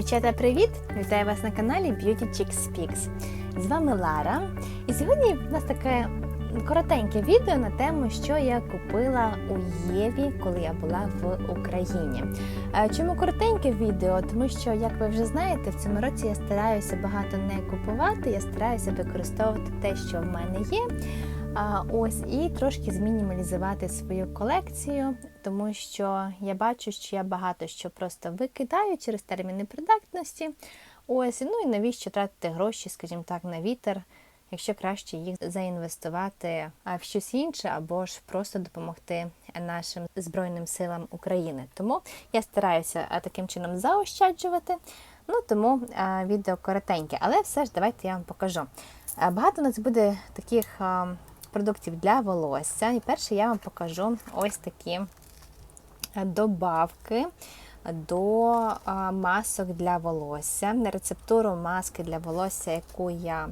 Дівчата, привіт! Вітаю вас на каналі Beauty Chicks Speaks. З вами Лара. І сьогодні в нас таке коротеньке відео на тему, що я купила у Єві, коли я була в Україні. Чому коротеньке відео? Тому що, як ви вже знаєте, в цьому році я стараюся багато не купувати, я стараюся використовувати те, що в мене є. Ось і трошки змінімалізувати свою колекцію, тому що я бачу, що я багато що просто викидаю через терміни придатності. Ось, ну і навіщо тратити гроші, скажімо так, на вітер, якщо краще їх заінвестувати в щось інше, або ж просто допомогти нашим Збройним силам України. Тому я стараюся таким чином заощаджувати. Ну тому відео коротеньке, але все ж давайте я вам покажу. Багато у нас буде таких продуктів для волосся. І перше я вам покажу ось такі добавки до масок для волосся. На рецептуру маски для волосся, яку я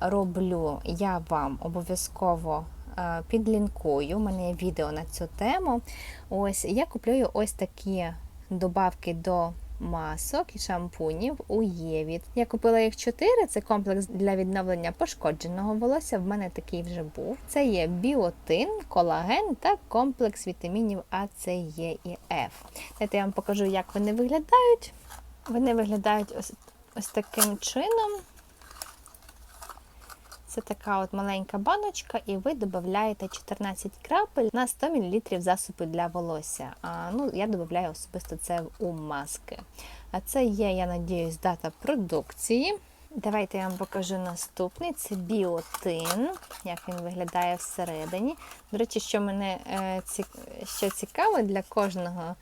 роблю, я вам обов'язково підлінкую. У мене є відео на цю тему. Ось Я куплюю ось такі добавки до масок і шампунів у Євіт. Я купила їх чотири. це комплекс для відновлення пошкодженого волосся. В мене такий вже був. Це є біотин, колаген та комплекс вітамінів А, С, Е і Ф. Дайте я вам покажу, як вони виглядають. Вони виглядають ось, ось таким чином. Це така от маленька баночка, і ви додаєте 14 крапель на 100 мл засобу для волосся. А, ну, Я додаю особисто це у маски. А це є, я надіюсь, дата продукції. Давайте я вам покажу наступний. Це біотин, як він виглядає всередині. До речі, що мене е, що цікаво, для кожного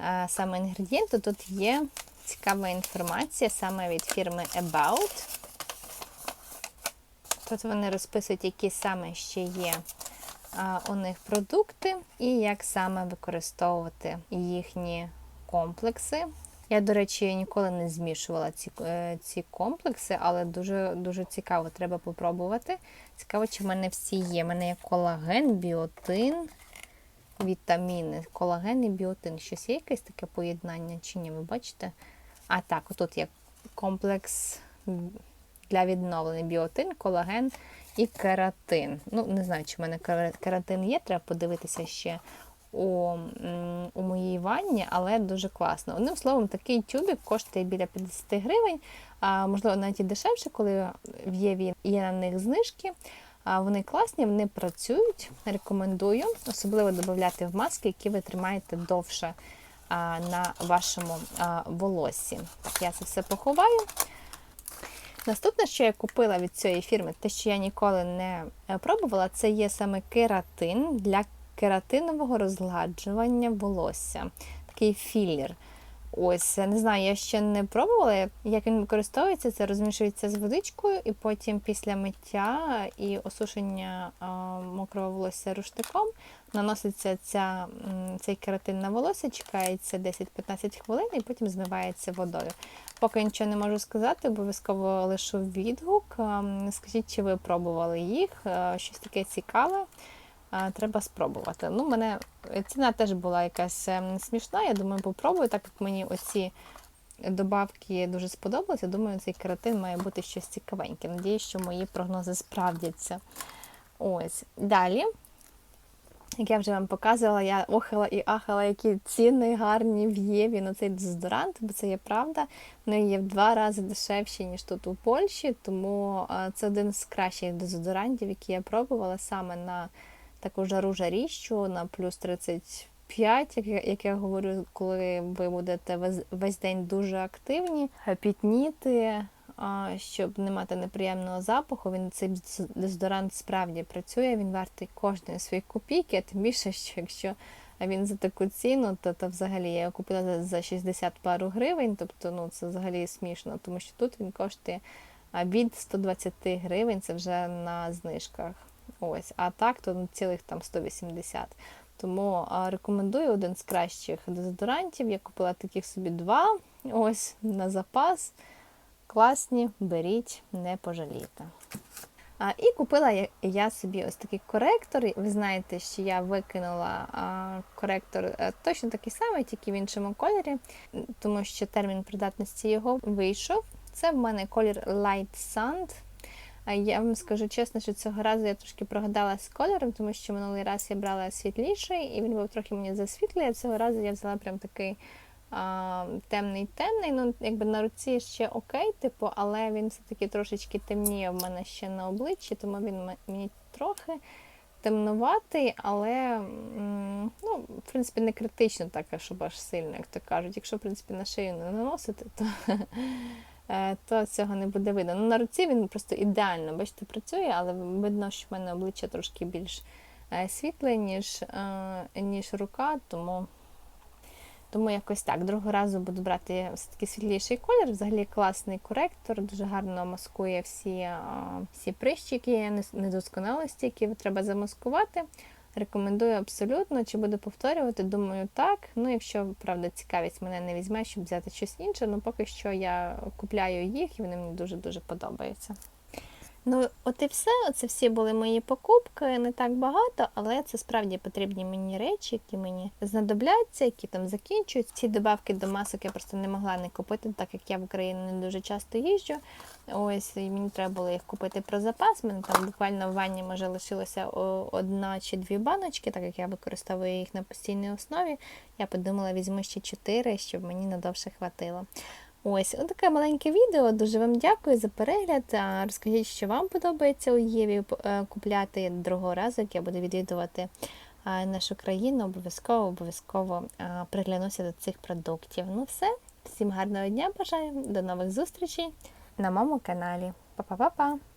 е, саме інгредієнту тут є цікава інформація саме від фірми About. Тут вони розписують, які саме ще є у них продукти, і як саме використовувати їхні комплекси. Я, до речі, ніколи не змішувала ці е, ці комплекси, але дуже дуже цікаво, треба попробувати. Цікаво, чи в мене всі є. У мене є колаген, біотин, вітаміни, колаген і біотин. Щось є якесь таке поєднання чи ні? Ви бачите? А так, отут є комплекс для відновлення біотин, колаген і кератин. Ну, не знаю, чи в мене кератин є, треба подивитися ще у у моїй ванні, але дуже класно. Одним словом, такий тюбик коштує біля 50 гривень, а можливо, навіть і дешевше, коли в Єві є на них знижки. Вони класні, вони працюють. Рекомендую, особливо додати в маски, які ви тримаєте довше на вашому волоссі. Так, я це все поховаю. Наступне, що я купила від цієї фірми, те, що я ніколи не е, пробувала, це є саме кератин для кератинового розгладжування волосся. Такий філер. Ось, не знаю, я ще не пробувала, як він використовується, це розмішується з водичкою, і потім після миття і осушення мокрого волосся рушником наноситься ця, цей кератин на волосся, чекається 10-15 хвилин і потім змивається водою. Поки нічого не можу сказати, обов'язково лишу відгук. Скажіть, чи ви пробували їх, щось таке цікаве. Треба спробувати. Ну, мене Ціна теж була якась ем, смішна. Я думаю, попробую, так як мені оці добавки дуже сподобалися. Думаю, цей кератин має бути щось цікавеньке. Надіюсь, що мої прогнози справдяться. Ось. Далі як я вже вам показувала, я охала і ахала, які ціни гарні в Єві на цей дезодорант, бо це є правда. Вони є в два рази дешевші, ніж тут у Польщі, тому це один з кращих дезодорантів, які я пробувала саме на таку жару жаріщу, на плюс 35, як я, як я говорю, коли ви будете весь, день дуже активні, пітніти щоб не мати неприємного запаху, він цей дезодорант справді працює, він вартий кожної своєї копійки, а тим більше, що якщо він за таку ціну, то, то взагалі я його купила за 60 пару гривень, тобто ну, це взагалі смішно, тому що тут він коштує від 120 гривень, це вже на знижках. Ось, А так, то цілих там 180. Тому рекомендую один з кращих дезодорантів. Я купила таких собі два, ось на запас класні, беріть, не пожалійте. А, І купила я- я собі ось такий коректор. Ви знаєте, що я викинула а, коректор е, точно такий самий, тільки в іншому кольорі, тому що термін придатності його вийшов. Це в мене колір Light Sand. Я вам скажу чесно, що цього разу я трошки прогадала з кольором, тому що минулий раз я брала світліший, і він був трохи мені засвітлий, а цього разу я взяла прям такий а, темний темний. Ну, якби на руці ще окей, типу, але він все-таки трошечки темніє в мене ще на обличчі, тому він мені трохи темнуватий, але ну, в принципі не критично так, щоб аж сильно, як то кажуть. Якщо, в принципі, на шию не наносити, то, то цього не буде видно. Ну, на руці він просто ідеально, бачите, працює, але видно, що в мене обличчя трошки більш е, світле, ніж, е, ніж рука, тому. Тому якось так. Другого разу буду брати все-таки світліший колір. Взагалі класний коректор, дуже гарно маскує всі, всі прищики, недосконалості, які треба замаскувати. Рекомендую абсолютно. Чи буду повторювати? Думаю, так. Ну, якщо правда цікавість мене не візьме, щоб взяти щось інше, ну поки що я купляю їх і вони мені дуже-дуже подобаються. Ну, от і все. Оце всі були мої покупки. Не так багато, але це справді потрібні мені речі, які мені знадобляться, які там закінчують. Ці добавки до масок я просто не могла не купити, так як я в Україну не дуже часто їжджу. Ось і мені треба було їх купити про запас. Мене там буквально в ванні може лишилося одна чи дві баночки, так як я використовую їх на постійній основі. Я подумала, візьму ще чотири, щоб мені надовше хватило. Ось, таке маленьке відео. Дуже вам дякую за перегляд. Розкажіть, що вам подобається у Єві е, купляти другого разу, як я буду відвідувати нашу країну. Обов'язково, обов'язково приглянуся до цих продуктів. Ну все, всім гарного дня бажаю, до нових зустрічей на моєму каналі. Па-па-па-па!